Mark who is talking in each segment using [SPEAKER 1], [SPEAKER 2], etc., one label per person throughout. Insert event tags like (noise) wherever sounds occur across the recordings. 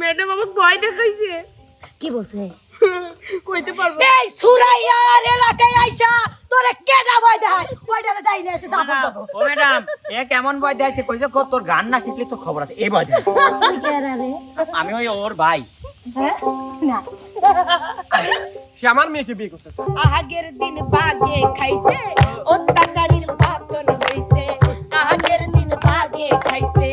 [SPEAKER 1] Madam আমার ভয় দেখাইছে।
[SPEAKER 2] কি বলছে?
[SPEAKER 1] কইতে পারব
[SPEAKER 2] এই সুরাইয়ার এলাকায় আইসা তোরে কেডা ভয় দেখায়? ওইটা ডাইনে এসে দাবো দাবো
[SPEAKER 3] ও ম্যাডাম এ কেমন ভয় দেয় কইছে কো তোর গান না শিখলে তো খবর আছে। এই ভয়
[SPEAKER 2] রে?
[SPEAKER 3] আমি ওই ওর ভাই।
[SPEAKER 2] হ্যাঁ? না।
[SPEAKER 4] সে আমার মেয়েকে বিয়ে করতে চায়।
[SPEAKER 1] আগের দিন বাগে খাইছে অত্যাচারীর পাতন হইছে। আগের দিন বাগে খাইছে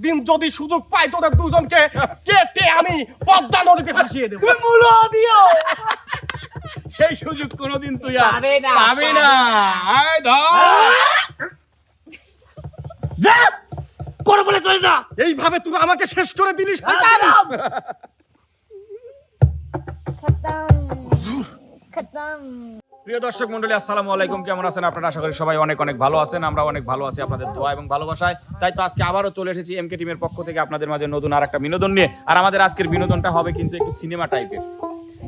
[SPEAKER 4] দিন যদি সুযোগ পাই তোদের দুজনকে কেটে আমি পদ্মা নদীতে ভাসিয়ে দেবো।
[SPEAKER 5] সেই সুযোগ কোনোদিন তুই
[SPEAKER 3] পাবে না,
[SPEAKER 5] পাবি না। আয় ধর।
[SPEAKER 3] যা! পরে বলে চলে যা।
[SPEAKER 4] এইভাবে তুই আমাকে শেষ করে দিলি
[SPEAKER 2] খতম। খতম।
[SPEAKER 5] প্রিয় দর্শক মন্ডলী, আসসালামু আলাইকুম। কেমন আছেন আপনারা? আশা করি সবাই অনেক অনেক ভালো আছেন। আমরা অনেক ভালো আছি আপনাদের দোয়া এবং ভালোবাসায়। তাই তো আজকে আবারও চলে এসেছি এমকে টিমের পক্ষ থেকে আপনাদের মাঝে নতুন আর একটা বিনোদন নিয়ে। আর আমাদের আজকের বিনোদনটা হবে কিন্তু একটু সিনেমা টাইপের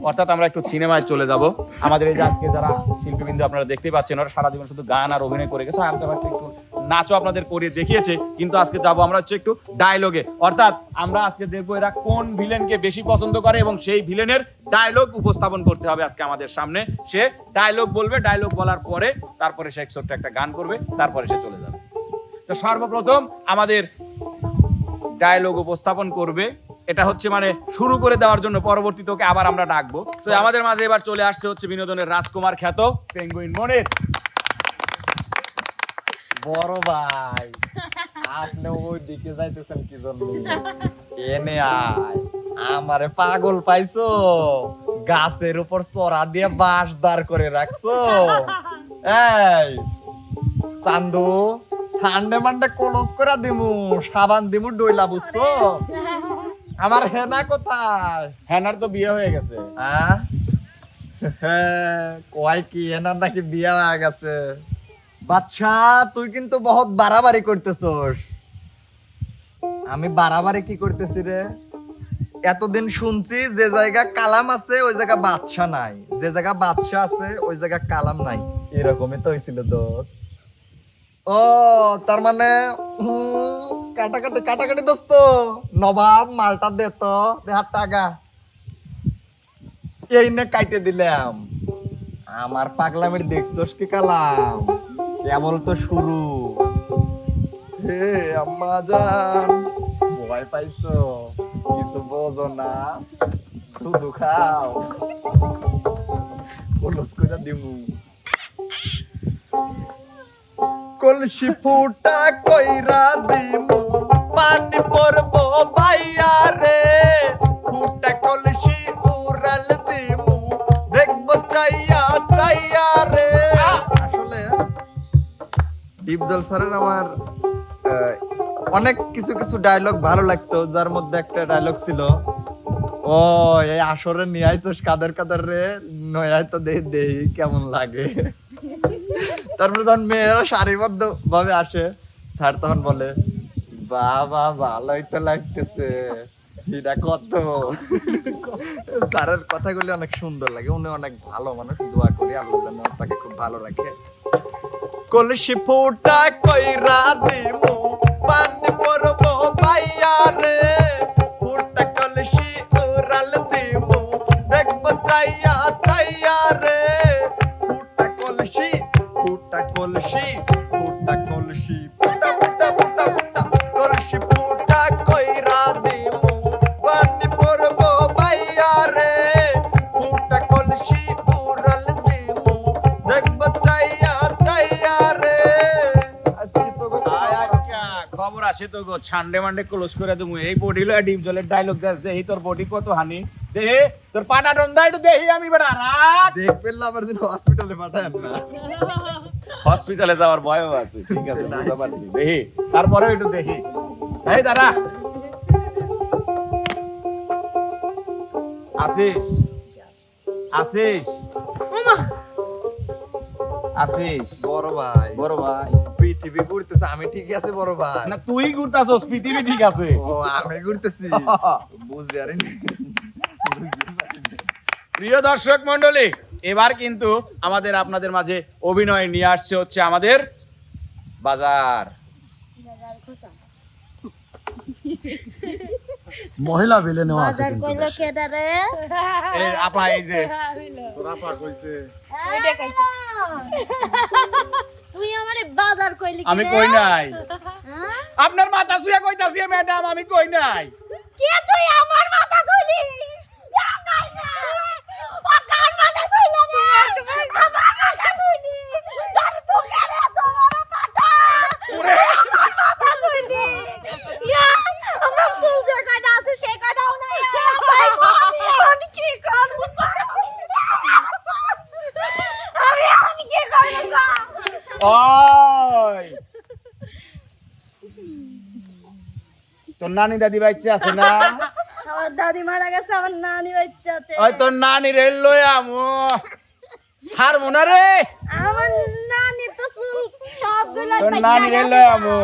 [SPEAKER 5] অর্থাৎ আমরা একটু সিনেমায় চলে যাব। আমাদের এই যে আজকে যারা শিল্পীবৃন্দ আপনারা দেখতেই পাচ্ছেন, ওরা সারা জীবন শুধু গান আর অভিনয় করে গেছে। আর একটু নাচও আপনাদের করে দেখিয়েছে, কিন্তু আজকে যাব আমরা হচ্ছে একটু ডায়লগে অর্থাৎ আমরা আজকে দেখব এরা কোন ভিলেনকে বেশি পছন্দ করে এবং সেই ভিলেনের ডায়লগ উপস্থাপন করতে হবে আজকে আমাদের সামনে। সে ডায়লগ বলবে ডায়লগ বলার পরে তারপরে সে ছোট্ট একটা গান করবে, তারপরে সে চলে যাবে। তো সর্বপ্রথম আমাদের ডায়লগ উপস্থাপন করবে। এটা হচ্ছে মানে শুরু করে দেওয়ার জন্য পরবর্তীতে ওকে আবার আমরা ডাকবো। তো আমাদের মাঝে এবার চলে আসছে হচ্ছে বিনোদনের রাজকুমার খ্যাত পেঙ্গুইন মনের।
[SPEAKER 6] বড় ভাই। আপনি ওই দিকে যাইতেছেন কি জন্য? এনে আয়। আমারে পাগল পাইছো? গাছের উপর চড়া দিয়ে বাঁশ দাঁড় করে রাখছো? এই চান্দু সানডে মানডে কলস করে দিমু সাবান দিমু ডইলা বুঝছ? আমার হেনা কোথায়?
[SPEAKER 5] হ্যানার তো বিয়ে হয়ে গেছে।
[SPEAKER 6] হ্যাঁ হ্যাঁ, কয় কি এনার নাকি বিয়ে হয়ে গেছে? বাচ্চা, তুই কিন্তু বহুত বাড়াবাড়ি করতেছস। আমি বাড়াবাড়ি কি করতেছি রে? এতদিন শুনছি যে জায়গা কালাম আছে, ওই জায়গা বাদশা নাই। যে জায়গা বাদশা আছে, ওই জায়গা কালাম নাই। এরকমই তো হয়েছিল দোস্ত। ও, তার মানে কাটাকাটি কাটাকাটি দোস্ত। নবাব মালটা দে তো দেহার টাকা এই নে কাইটে দিলাম। আমার পাগলামির দেখছস কি কালাম? কেবল তো শুরু। হে আম্মা জান, ভয় পাইছো? কিছু বোঝো না? শুধু খাও। কলস দিমু। কলসি ফুটা কইরা দিমু। ডিপজল স্যারের আমার অনেক কিছু কিছু ডায়লগ ভালো লাগতো, যার মধ্যে একটা ডায়লগ ছিল ও এই আসরে নিয়ে আইছস কাদের কাদের রে? নয় তো দেই দেই, কেমন লাগে? তারপরে তখন মেয়েরা সারিবদ্ধ ভাবে আসে, স্যার তখন বলে, বাবা, ভালোই তো লাগতেছে। এটা কত? স্যারের কথাগুলি অনেক সুন্দর লাগে, উনি অনেক ভালো মানুষ, দোয়া করি আল্লাহ যেন তাকে খুব ভালো রাখে। কলসি ফুটা কইরা দিমু। পান করব বাইয়া
[SPEAKER 5] ছান্ডে মান্ডে ক্লোজ করে দেবো। এই বডি লয় ডিপ জলের ডায়লগ দাস দেহি তোর বডি কত হানি। দে তোর পাটা ডন্দা একটু দেহি আমি বেটা রাত
[SPEAKER 6] দেখ পেলে আবার দিন হসপিটালে পাঠায় না।
[SPEAKER 5] হসপিটালে যাওয়ার ভয়ও আছে ঠিক আছে বুঝতে পারছি। দেহি তারপরেও একটু দেখি। এই দাঁড়া। আসিস আসিস আসিস
[SPEAKER 6] বড় ভাই।
[SPEAKER 5] বড় ভাই।
[SPEAKER 6] পৃথিবী ঘুরতেছে আমি ঠিক আছে বড় ভাই।
[SPEAKER 5] না তুই ঘুরতাছস পৃথিবী ঠিক আছে।
[SPEAKER 6] ও আমি ঘুরতেছি। পারিনি
[SPEAKER 5] প্রিয় দর্শক মন্ডলী এবার কিন্তু আমাদের আপনাদের মাঝে অভিনয় নিয়ে আসছে হচ্ছে আমাদের বাজার।
[SPEAKER 7] মহিলা বিলে নেওয়া আছে
[SPEAKER 1] বাজার
[SPEAKER 7] কিন্তু
[SPEAKER 1] কইলো কেডা রে?
[SPEAKER 5] এই আপা এই যে।
[SPEAKER 1] তুই আমারে বাজার কইলি
[SPEAKER 5] আমি কই নাই?
[SPEAKER 1] হ্যাঁ?
[SPEAKER 5] আপনার মাথা শুয়ে কইতাছি ম্যাডাম আমি কই নাই?
[SPEAKER 1] কে তুই আমার মাথা ছুইলি নাই না ও কার মাথা ছুইলো রে আমার মাথা ছুইলি তোর বুকে রে তোমার কাটা আমার মাথা ছুইলি ইয়া আমার চুল যে কাটা আছে সে কাটাও নাই আমি কি করব আমি আমি কি করব
[SPEAKER 5] ওই তোর নানি দাদি বাচ্চা আছে না?
[SPEAKER 1] আমার দাদি মারা গেছে আমার নানি বাচ্চা আছে।
[SPEAKER 5] ওই তোর নানি রে লই আমু। সার মনে রে।
[SPEAKER 1] আমার নানি তো চুল সবগুলো
[SPEAKER 5] তোর নানি রে। লই আমু।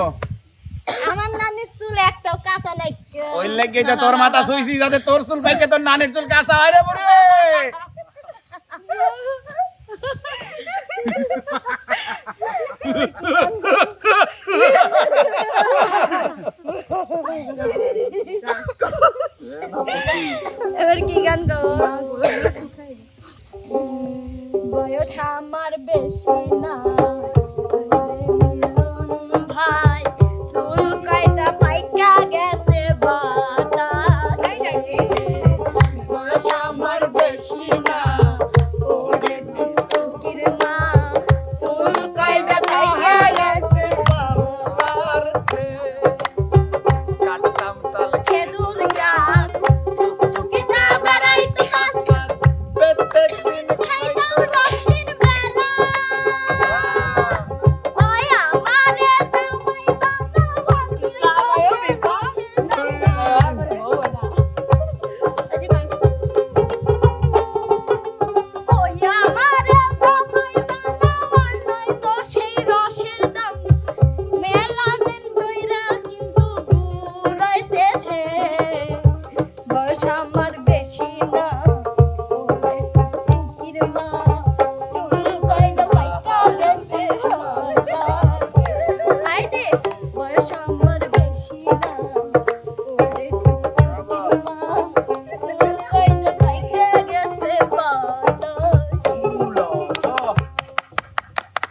[SPEAKER 1] আমার নানির চুল একটাও কাঁচা নাই
[SPEAKER 5] ওই লেগে যে তোর মাথা শুইছি যাতে তোর চুল পাইকে তোর নানির চুল কাঁচা হয় রে বরে (laughs)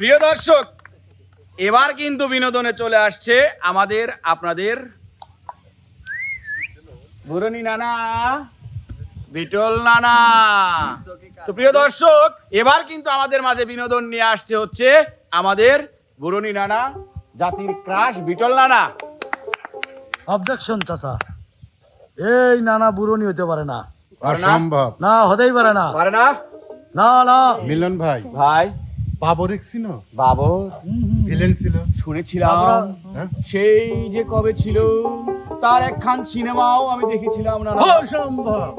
[SPEAKER 5] প্রিয় দর্শক এবার কিন্তু বিনোদনে চলে আসছে আমাদের আপনাদের বুড়নি নানা বিটল নানা। তো প্রিয় দর্শক এবার কিন্তু আমাদের মাঝে বিনোদন নিয়ে আসছে হচ্ছে আমাদের বুড়নি নানা জাতির ক্রাশ বিটল নানা।
[SPEAKER 7] অবজেকশন চাচা। এই নানা বুড়নি হতে পারে না।
[SPEAKER 5] পারে না?
[SPEAKER 8] অসম্ভব।
[SPEAKER 7] না হতেই পারে না।
[SPEAKER 5] পারে না?
[SPEAKER 7] না না।
[SPEAKER 8] মিলন ভাই।
[SPEAKER 5] ভাই
[SPEAKER 8] বাবরিক ছিল?
[SPEAKER 5] বাবু
[SPEAKER 8] ভিলেন ছিল।
[SPEAKER 5] শুনেছিলাম।
[SPEAKER 8] হ্যাঁ?
[SPEAKER 5] সেই যে কবে ছিল তার একখান সিনেমাও আমি দেখেছিলাম না
[SPEAKER 8] অসম্ভব।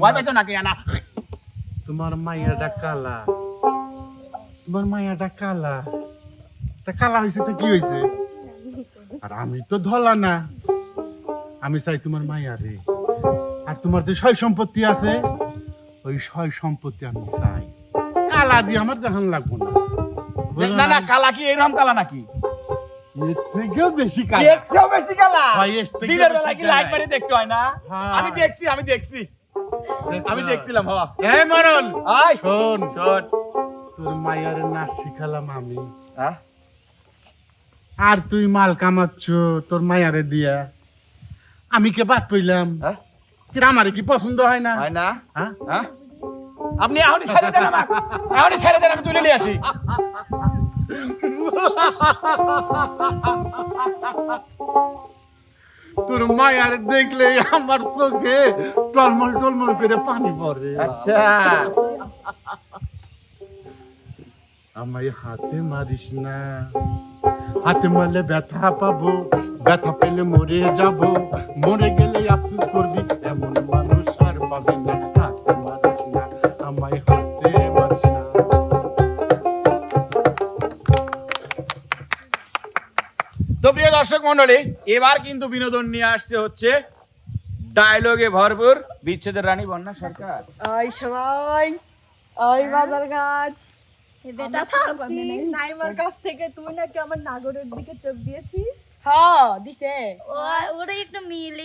[SPEAKER 5] ভয় পাইছো নাকি আনা?
[SPEAKER 8] তোমার মাইয়াটা কালা। তোমার মাইয়াটা কালা। তা কালা হয়েছে তা কি হয়েছে আর আমি তো ধলা না। আমি চাই তোমার মাইয়া রে। আর তোমার যে সয় সম্পত্তি আছে ওই সয় সম্পত্তি আমি চাই। কালা দিয়ে আমার দেখান লাগবো না।
[SPEAKER 5] না না কালা কি? এরকম কালা নাকি?
[SPEAKER 8] বেশি কালা।
[SPEAKER 5] দেখতেও বেশি কালা?
[SPEAKER 8] এর থেকেও
[SPEAKER 5] দিনের বেলা কি লাইট মারি দেখতে হয় না?
[SPEAKER 8] হ্যাঁ।
[SPEAKER 5] আমি দেখছি আমি দেখছি। আমি দেখছিলাম বাবা।
[SPEAKER 8] এই মরণ!
[SPEAKER 5] আয়।
[SPEAKER 8] শোন।
[SPEAKER 5] শোন।
[SPEAKER 8] তোর মায়ের নাচ শিখালাম আমি।
[SPEAKER 5] হ্যাঁ?
[SPEAKER 8] আর তুই মাল কামাচ্ছ তোর মায়ারে দিয়া। আমি কে বাদ পইলাম
[SPEAKER 5] হ্যাঁ?
[SPEAKER 8] আমারে কি পছন্দ হয় না?
[SPEAKER 5] হয় না?
[SPEAKER 8] হ্যাঁ?
[SPEAKER 5] আপনি এখনই ছেড়ে দেন আমাকে। এখনই ছেড়ে দেন আমি তুলে নিয়ে আসি।
[SPEAKER 8] তোর মায়ারে দেখলে আমার চোখে টলমল টলমল করে পানি পড়ে।
[SPEAKER 5] আচ্ছা।
[SPEAKER 8] আমায় হাতে মারিস না। হাতে মারলে ব্যথা পাবো ব্যথা পেলে মরে যাব। মরে গেলে আফসোস করবি
[SPEAKER 5] দর্শক মন্ডলী এবার কিন্তু বিনোদন নিয়ে আসছে হচ্ছে ডায়লগে ভরপুর বিচ্ছেদের রানী বন্যা সরকার।
[SPEAKER 2] ওই সবাই ওই বাজার ঘাট। নাইমার কাছ থেকে। তুই নাকি আমার নাগরের দিকে চোখ দিয়েছিস?
[SPEAKER 1] হ্যাঁ দিছে।
[SPEAKER 9] ওরা একটা মিলে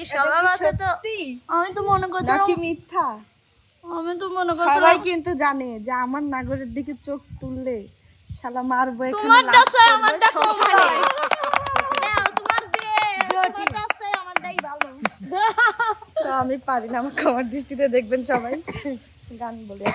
[SPEAKER 9] তো। আমি তো মনে
[SPEAKER 2] নাকি মিথ্যা?
[SPEAKER 9] আমি তো মনে
[SPEAKER 2] সবাই কিন্তু জানে যে আমার নাগরের দিকে চোখ তুললে শালা মারবো এখানে
[SPEAKER 9] তোমারটা আমারটা কম
[SPEAKER 2] সব
[SPEAKER 9] ভালো
[SPEAKER 2] জানে।
[SPEAKER 9] নাও, তোমার যে তোমারটা চাই আমারটাই ভালো
[SPEAKER 2] So, আমি পারি না আমাকে আমার দৃষ্টিতে দেখবেন সবাই। গান বলে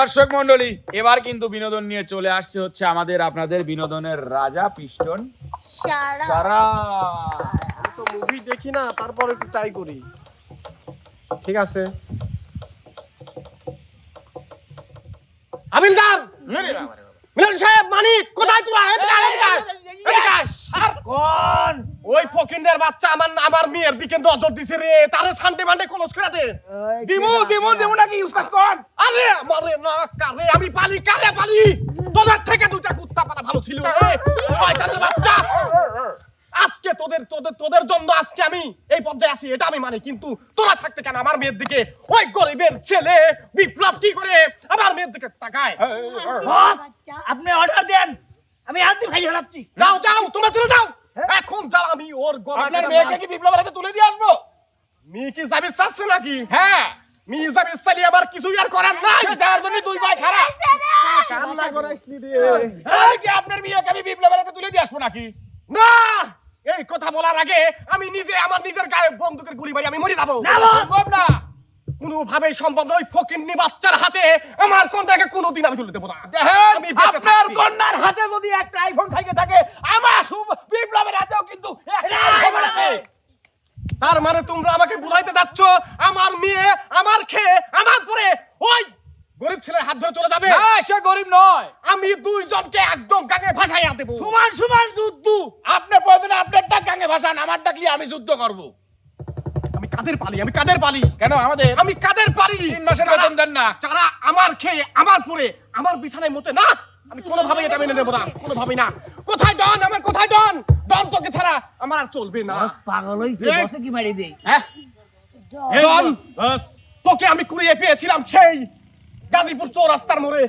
[SPEAKER 5] দর্শক মন্ডলী এবার কিন্তু বিনোদন নিয়ে চলে আসছে হচ্ছে আমাদের আপনাদের বিনোদনের রাজা পিস্টন
[SPEAKER 9] সারা।
[SPEAKER 5] সারা।
[SPEAKER 4] তো মুভি দেখি না তারপর একটু ট্রাই করি। ঠিক আছে আমিনদার মিলন সাহেব মানিক কোথায় তোরা এদিকে আয়, এদিকে আয়, এদিকে আয়। কোন ওই ফকিন্দের বাচ্চা আমার আমার মেয়ের দিকে নজর দিছে রে। তারে শান্তি মান্ডে ক্লোজ করে দে।
[SPEAKER 5] দিমু দিমু দিমু নাকি উস্তাদ কোন
[SPEAKER 4] আরে মারে না কারে? আমি পালি কারে পালি? তোদের থেকে দুইটা কুত্তা পালা ভালো ছিল রে। শয়তানের বাচ্চা। আজকে তোদের তোদের তোদের জন্য আজকে আমি এই পর্যায়ে আসি এটা আমি মানি। কিন্তু তোরা থাকতে কেন আমার মেয়ের দিকে? ওই গরিবের ছেলে বিপ্লব কি করে? আমার মেয়ের দিকে তাকায়।
[SPEAKER 3] আপনি অর্ডার দেন। আমি হাতে ভাই হারাচ্ছি
[SPEAKER 4] যাও যাও তোমরা চলে যাও। এখন যাও আমি ওর গলা
[SPEAKER 5] আপনার মেয়েকে কি বিপ্লবের হাতে তুলে দিয়ে আসব?
[SPEAKER 4] মেয়ে কি যাবে চাচ্ছে নাকি?
[SPEAKER 5] হ্যাঁ।
[SPEAKER 4] মেয়ে যাবে চালিয়ে আবার কিছুই আর করার নাই।
[SPEAKER 5] সে যাওয়ার জন্য দুই পায় খারাপ।
[SPEAKER 4] কান্না করে আসলি রে।
[SPEAKER 5] এই কি আপনার মেয়েকে আমি বিপ্লবের হাতে তুলে দিয়ে আসব নাকি?
[SPEAKER 4] না! এই কথা বলার আগে আমি নিজে আমার নিজের গায়ে বন্দুকের গুলি মারি আমি মরে যাব।
[SPEAKER 5] সম্ভব না।
[SPEAKER 4] কোনোভাবেই সম্ভব নয় ফকিন্নি বাচ্চার হাতে আমার কন্যাকে কোনোদিন আমি তুলে দেবো না। আমি
[SPEAKER 5] আপনার কন্যার হাতে যদি একটা আইফোন থেকে থাকে আমার শুভ বিপ্লবের হাতেও কিন্তু
[SPEAKER 4] তার মানে তোমরা আমাকে বুঝাইতে যাচ্ছ আমার মেয়ে আমার খেয়ে আমার পরে ওই গরিব ছেলের হাত ধরে চলে যাবে।
[SPEAKER 5] না সে গরিব নয়।
[SPEAKER 4] আমি দুইজনকে একদম গাঙে ভাসাইয়া দেবো।
[SPEAKER 3] সমান সমান যুদ্ধ।
[SPEAKER 5] আপনার প্রয়োজনে আপনার ডাক গাঙে ভাষান আমার ডাকলি আমি যুদ্ধ করব।
[SPEAKER 4] আমি কাদের পালি? আমি কাদের পালি?
[SPEAKER 5] কেন আমাদের?
[SPEAKER 4] আমি কাদের পালি?
[SPEAKER 5] তিন মাসের বেতন দেন না।
[SPEAKER 4] যারা আমার খেয়ে আমার পরে আমার বিছানায় মতে না আমি কোনোভাবেই এটা মেনে নেব না কোনোভাবেই না। কোথায় ডন আমার কোথায় ডন ডন তোকে ছাড়া আমার আর চলবে না
[SPEAKER 3] বস পাগল হইছে বসে কি মারি দেই
[SPEAKER 5] হ্যাঁ
[SPEAKER 4] ডন বস তোকে আমি কুড়িয়ে পেয়েছিলাম সেই গাজীপুর চৌরাস্তার মোড়ে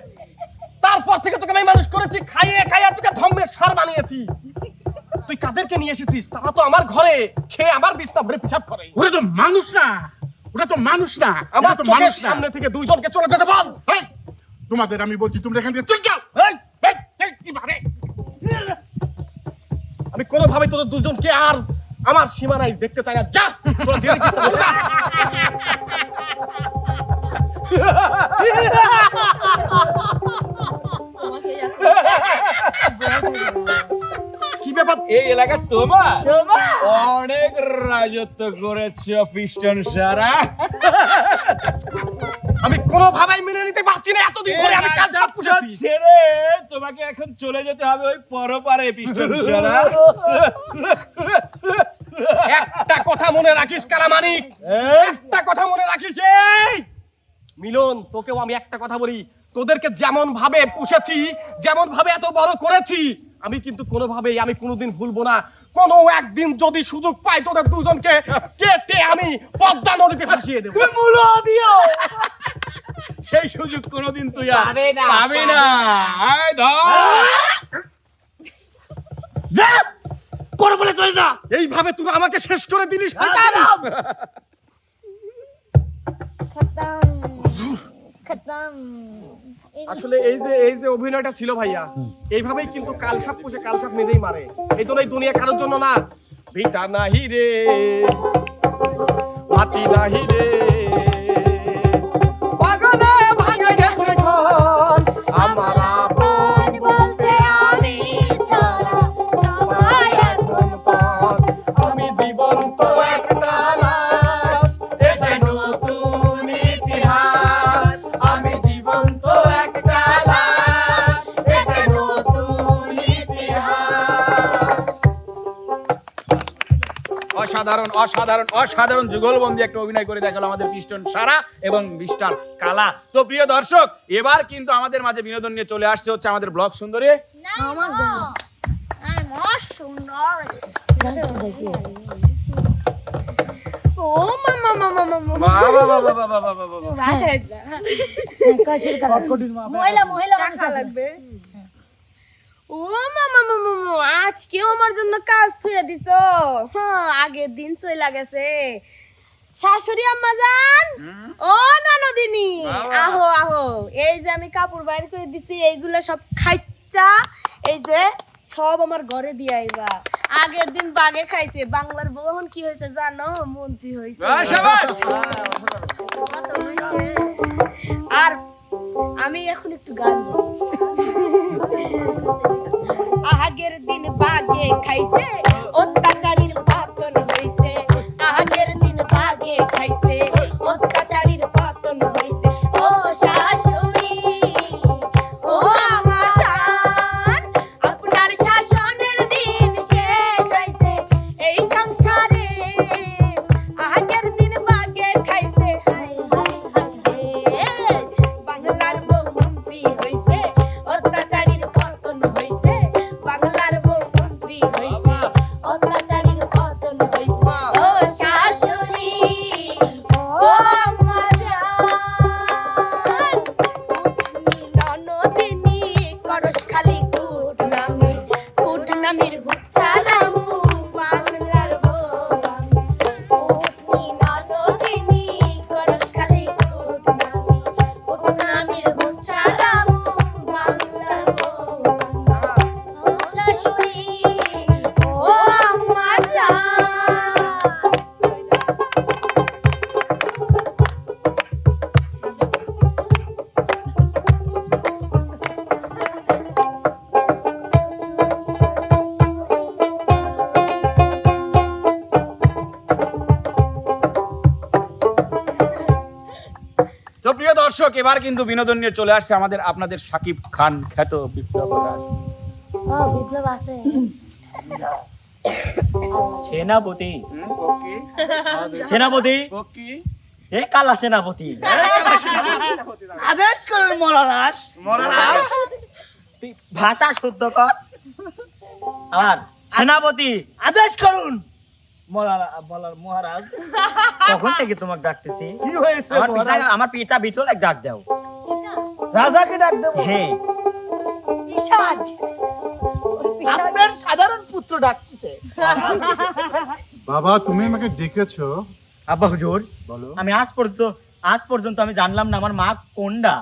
[SPEAKER 4] তারপর থেকে তোকে আমি মানুষ করেছি খাইয়ে খাইয়ে তোকে ধম্মের সার বানিয়েছি তুই কাদেরকে নিয়ে এসেছিস তারা তো আমার ঘরে খেয়ে আমার বিছনা ভরে পিসাব করে
[SPEAKER 8] ওটা তো মানুষ না ওটা তো মানুষ না
[SPEAKER 4] আমার
[SPEAKER 8] তো মানুষ না
[SPEAKER 4] সামনে থেকে দুইজনকে চলে যেতে বল
[SPEAKER 8] তোমাদের আমি বলছি তোমরা এখান থেকে চলে যাও
[SPEAKER 4] এই, এই, এই, কীভাবে? আমি কোনোভাবে তোদের দুজনকে আর আমার সীমানায় দেখতে চাই না। যা! তোরা কি ব্যাপার?
[SPEAKER 5] এই এলাকা তোমার? অনেক রাজত্ব করেছে পিস্টন সারা।
[SPEAKER 4] আমি কোনোভাবেই মেনে নিতে এতদিন ধরে আমি পুষেছি
[SPEAKER 5] ছেড়ে তোমাকে এখন চলে যেতে হবে ওই পরপারে পিস্টন সারা
[SPEAKER 4] একটা কথা মনে রাখিস কালামানিক। একটা কথা মনে রাখিস এই। মিলন তোকেও আমি একটা কথা বলি। তোদেরকে যেমন ভাবে পুষেছি যেমন ভাবে এত বড় করেছি আমি কিন্তু কোনোভাবেই আমি কোনোদিন ভুলবো না। কোনো একদিন যদি সুযোগ পাই তোদের দুজনকে কেটে আমি পদ্মা নদীতে ভাসিয়ে দেবো।
[SPEAKER 5] সেই সুযোগ কোনোদিন তুই আর
[SPEAKER 3] পাবে না।
[SPEAKER 5] পাবি না। আয় ধর।
[SPEAKER 3] যা! পরে বলে চলে যা।
[SPEAKER 4] এইভাবে তুই আমাকে শেষ করে দিলি
[SPEAKER 9] খতম।
[SPEAKER 4] আসলে এই যে এই যে অভিনয়টা ছিল ভাইয়া এইভাবেই কিন্তু কালসাপ পুষে কালসাপ নিজেই মারে। এই জন্য এই দুনিয়া কারোর জন্য না। ভিটা নাহি রে মাটি নাহি রে।
[SPEAKER 5] অসাধারণ অসাধারণ অসাধারণ যুগলবন্দি একটা অভিনয় করে দেখাল আমাদের পিস্টন সারা এবং মিস্টার কালা তো প্রিয় দর্শক এবার কিন্তু আমাদের মাঝে বিনোদন নিয়ে চলে আসছে হচ্ছে আমাদের ব্লগ সুন্দরী
[SPEAKER 9] মহিলা মহিলা
[SPEAKER 1] লাগবে ও মামা আজকেও আমার জন্য কাজ থুয়ে দিছো। হ্যাঁ আগের দিন চইলা গেছে। শাশুড়ি আম্মা জান ও নানদিনী আহো আহো এই যে আমি কাপড় বাইর করে দিছি এইগুলো সব খাইচ্চা এই যে সব আমার ঘরে দিয়ে আইবা। আগের দিন বাগে খাইছে বাংলার বউ এখন কি হয়েছে জানো? মন্ত্রী হয়েছে? আর আমি এখন একটু গান (laughs) খাইছে ও
[SPEAKER 5] এবার কিন্তু বিনোদন নিয়ে চলে আসছে আমাদের আপনাদের সাকিব খান খ্যাত বিপ্লব
[SPEAKER 9] বিপ্লব আছে।
[SPEAKER 3] সেনাপতি। (laughs) সেনাপতি। এ (laughs) কালা সেনাপতি। আদেশ করুন মরারাস
[SPEAKER 5] মরারাস।
[SPEAKER 3] ভাষা শুদ্ধ কর। আর সেনাপতি আদেশ করুন। বলার মহারাজ। (laughs) কখন থেকে তোমাকে ডাকতেছি?
[SPEAKER 10] কি হয়েছে
[SPEAKER 3] আমার পিতা বিচল এক ডাক দাও।
[SPEAKER 10] রাজাকে ডাক দেবো।
[SPEAKER 3] হ্যাঁ
[SPEAKER 1] পিশাচ
[SPEAKER 3] আপনার সাধারণ পুত্র ডাকতেছে।
[SPEAKER 8] বাবা তুমি আমাকে ডেকেছো।
[SPEAKER 3] আব্বা হুজুর
[SPEAKER 8] বলো।
[SPEAKER 3] আমি আজ পর্যন্ত আজ পর্যন্ত আমি জানলাম না আমার মা কোনটা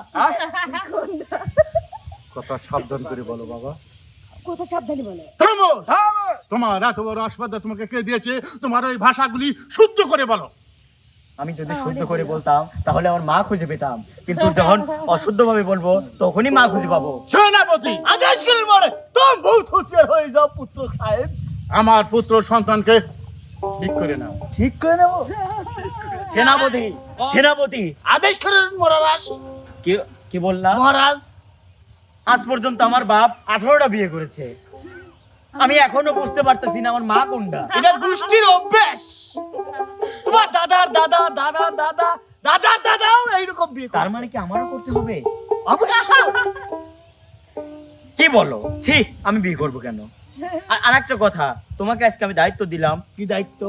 [SPEAKER 8] কথা সাবধান করে বলো বাবা।
[SPEAKER 1] কথা সাবধানে বলে?
[SPEAKER 8] থামো! তোমার এত বড় আসবাদা তোমাকে কে দিয়েছে? তোমার ওই ভাষাগুলি শুদ্ধ করে বলো।
[SPEAKER 3] আমি যদি শুদ্ধ করে বলতাম তাহলে আমার মা খুঁজে পেতাম। কিন্তু যখন অশুদ্ধ ভাবে বলব তখনই মা খুঁজে পাবো।
[SPEAKER 8] সেনাপতি!
[SPEAKER 3] আদেশ করে মরে তুমি বহুত হুঁশিয়ার হয়ে যাও পুত্র সাহেব
[SPEAKER 8] আমার পুত্র সন্তানকে ঠিক করে নাও।
[SPEAKER 10] ঠিক করে নেব?
[SPEAKER 3] সেনাপতি সেনাপতি আদেশ করেন মহারাজ। কি কি বললাম মহারাজ আজ পর্যন্ত আমার বাপ আঠারোটা বিয়ে করেছে। আমি এখনও বুঝতে পারতেছি না আমার মা কোনটা। এটা গোষ্ঠীর অভ্যাস। তোমার দাদার দাদা দাদার দাদা দাদার দাদাও এইরকম বিয়ে তার মানে কি আমারও করতে হবে? অবশ্যই। কি বলো? ছি আমি বিয়ে করব কেন? আর একটা কথা তোমাকে আজকে আমি দায়িত্ব দিলাম। কি দায়িত্ব?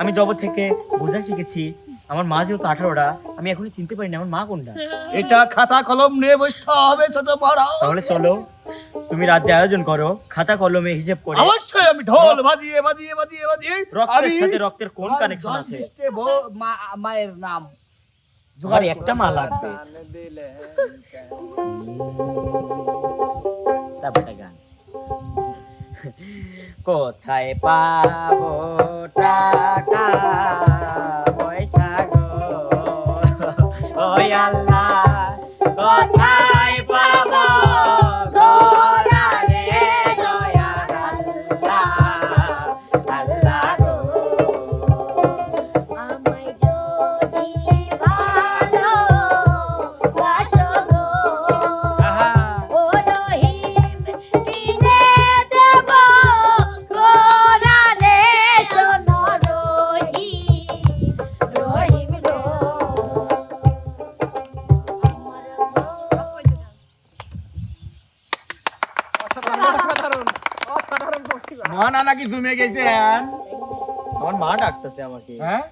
[SPEAKER 3] আমি জগৎ থেকে বোঝা শিখেছি আমার মা যেহেতু আঠারোটা আমি এখনই চিনতে পারি না আমার মা কোনটা।
[SPEAKER 10] এটা খাতা কলম নিয়ে বসতে হবে ছোট বড়।
[SPEAKER 3] তাহলে চলো তুমি রাজ্যে আয়োজন করো খাতা কলমে হিসেব করে।
[SPEAKER 10] অবশ্যই আমি ঢোল বাজিয়ে বাজিয়ে বাজিয়ে বাজিয়ে।
[SPEAKER 3] রক্তের সাথে রক্তের কোন কানেকশন আছে?
[SPEAKER 10] মায়ের নাম।
[SPEAKER 3] আর একটা মা লাগবে। তারপরে গান। কোথায় পাবো টাকা? পয়সা গো ওই আল্লাহ কোথায়
[SPEAKER 5] মহানানা গেছেন?
[SPEAKER 3] আমার মা ডাকতেছে আমাকে।
[SPEAKER 5] হ্যাঁ?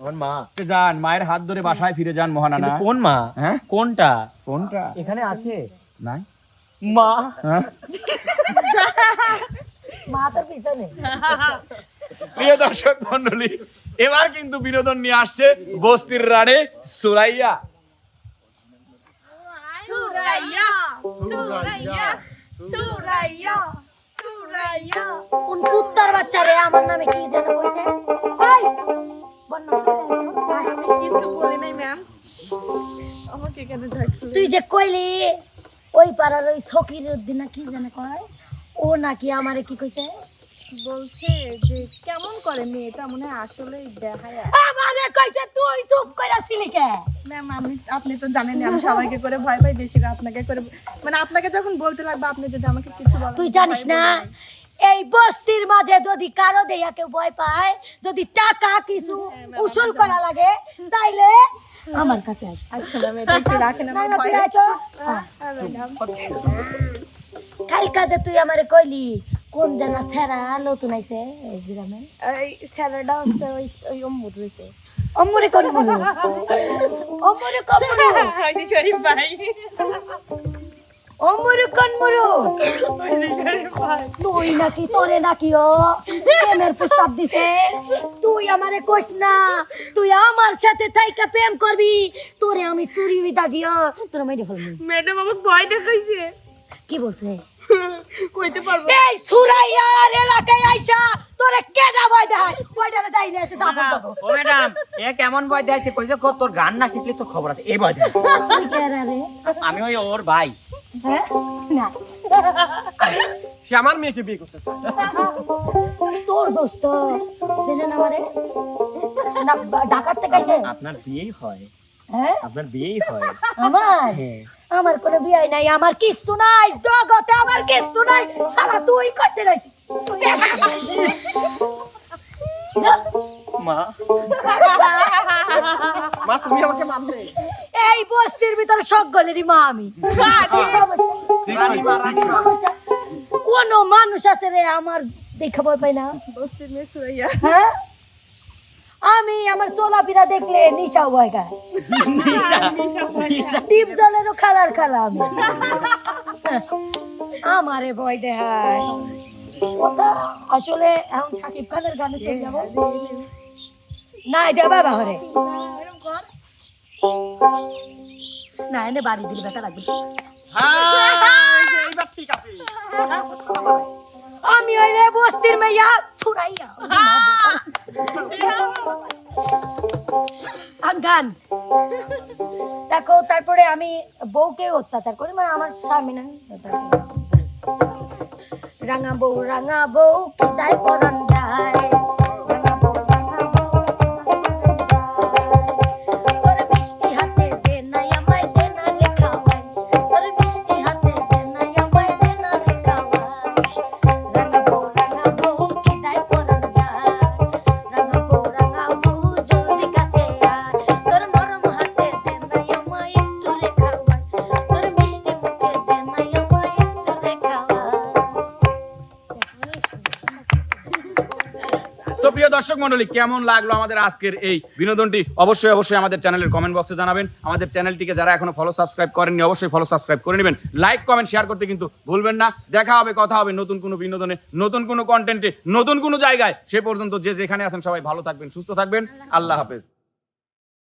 [SPEAKER 3] আমার মা।
[SPEAKER 5] যান মায়ের হাত ধরে বাসায় ফিরে যান মহানানা।
[SPEAKER 3] কোন মা?
[SPEAKER 5] হ্যাঁ?
[SPEAKER 3] কোনটা?
[SPEAKER 5] কোনটা?
[SPEAKER 3] এখানে আছে?
[SPEAKER 5] নাই।
[SPEAKER 3] মা।
[SPEAKER 5] হ্যাঁ?
[SPEAKER 2] মা তোর পিছনে।
[SPEAKER 5] প্রিয় দর্শক মন্ডলী এবার কিন্তু বিনোদন নিয়ে আসছে বস্তির রানে সুরাইয়া
[SPEAKER 1] সুরাইয়া। সুরাইয়া সুরাইয়া সুরাইয়া।
[SPEAKER 2] কোন কুত্তার বাচ্চা রে? আমার নামে কি যেন কইছে? ভাই!
[SPEAKER 1] কিছু বলি নাই ম্যাম আমাকে কেন ডাকলি
[SPEAKER 2] তুই যে কইলি ওই পাড়ার ওই সকির উদ্দিন না কি জানে কয়? ও নাকি আমারে কি কইছে?
[SPEAKER 1] বলছে যে কেমন করে মেয়েটা? মনে হয় আসলেই দেখায়
[SPEAKER 2] আমারে কইছে তুই চুপ কইরা ছিলি কে?
[SPEAKER 1] ম্যাম আমি আপনি তো জানেন আমি সবাইকে করে ভয় পাই বেশি আপনাকে করে মানে আপনাকে যখন বলতে লাগবে আপনি যদি আমাকে কিছু বলেন
[SPEAKER 2] তুই জানিস না এই বস্তির মাঝে যদি কারও দেয়া কেউ ভয় পায় যদি টাকা কিছু উসুল করা লাগে তাইলে আমার কাছে আস।
[SPEAKER 1] আচ্ছা ম্যাম এটা একটু রাখেন
[SPEAKER 2] না,
[SPEAKER 1] আমি
[SPEAKER 2] না,
[SPEAKER 1] ভয়
[SPEAKER 2] তুই আয় কাল কাজে তুই আমারে কইলি কোন জানা সেরা নতুন আইছে? এই গ্রামে
[SPEAKER 1] এই স্যালাডটা হচ্ছে ওই ওই অম্বুর রয়েছে
[SPEAKER 2] অমরে কোন মুরু অমরে কোন মুরু
[SPEAKER 1] ওই শরীফ ভাই।
[SPEAKER 2] অমরে কোন মুরু তুই নাকি তোরে নাকি ও প্রেমের প্রস্তাব দিছে? তুই আমারে কইস না তুই আমার সাথে থাইকা প্রেম করবি। তোরে আমি চুরি বিদা দিও। তোর মেরে ফেলবি।
[SPEAKER 1] ম্যাডাম আমার ভয় দেখাইছে।
[SPEAKER 2] কি বলছে?
[SPEAKER 1] কইতে পারব।
[SPEAKER 2] এই সুরাইয়ার এলাকায় আইসা তোরে কেডা ভয় দেয় ওইটারে ডাইলে এসে দাবো দাবো
[SPEAKER 3] ও ম্যাডাম এ কেমন ভয় দেয় কইছে কো তোর গান না শিখলে তো খবর আছে। এই ভয় দেয়
[SPEAKER 2] তুই কেডা রে
[SPEAKER 3] আমি ওই ওর ভাই।
[SPEAKER 2] হ্যাঁ? না।
[SPEAKER 4] সে আমার মেয়েকে বিয়ে করতে চায়।
[SPEAKER 2] তোর দোস্ত। আমারে? না
[SPEAKER 3] আপনার বিয়েই হয়।
[SPEAKER 2] হ্যাঁ?
[SPEAKER 3] আপনার বিয়েই হয়।
[SPEAKER 2] আমার?
[SPEAKER 3] হ্যাঁ।
[SPEAKER 2] আমার কোনো বিয়ে নাই আমার কিচ্ছু নাই জগতে আমার কিচ্ছু নাই সারা তুই করতে
[SPEAKER 3] মা।
[SPEAKER 4] মা তুমি আমাকে মানবে
[SPEAKER 2] এই বস্তির ভিতরে সকলেরই মা আমি। কোন মানুষ আছে রে আমার দেখা ভয় পাই না।
[SPEAKER 1] বস্তির মেয়ে সুরাইয়া।
[SPEAKER 2] হ্যাঁ? আমি আমার চলাফেরা দেখলে নিশাও ভয় খায়
[SPEAKER 3] নিশা নিশা (laughs)
[SPEAKER 2] ডিপ জলেরও খালার খালা আমি। আমারে ভয় দেখায়। কথা আসলে এখন সাকিব খানের গানে চলে যাব। না যা বাবা হরে না এনে বাড়ি দিলে ব্যথা লাগবে।
[SPEAKER 4] হ্যাঁ এইবার ঠিক আছে।
[SPEAKER 2] আমি হইলে বস্তির মেয়া সুরাইয়া গান গান। দেখো তারপরে আমি বউকে অত্যাচার করি মানে আমার স্বামী না রাঙা বউ রাঙা বউ কিতায় পরান যায়
[SPEAKER 5] দর্শক মন্ডলী, কেমন লাগল আমাদের আজকের এই বিনোদনটি? অবশ্যই অবশ্যই আমাদের চ্যানেলের কমেন্ট বক্সে জানাবেন। আমাদের চ্যানেলটিকে যারা এখনও ফলো সাবস্ক্রাইব করেননি, অবশ্যই ফলো সাবস্ক্রাইব করে নেবেন। লাইক কমেন্ট শেয়ার করতে কিন্তু ভুলবেন না। দেখা হবে, কথা হবে নতুন কোনো বিনোদনে, নতুন কোনো কন্টেন্টে নতুন কোনো জায়গায়। সে পর্যন্ত যে যেখানে আছেন সবাই ভালো থাকবেন, সুস্থ থাকবেন। আল্লাহ হাফেজ।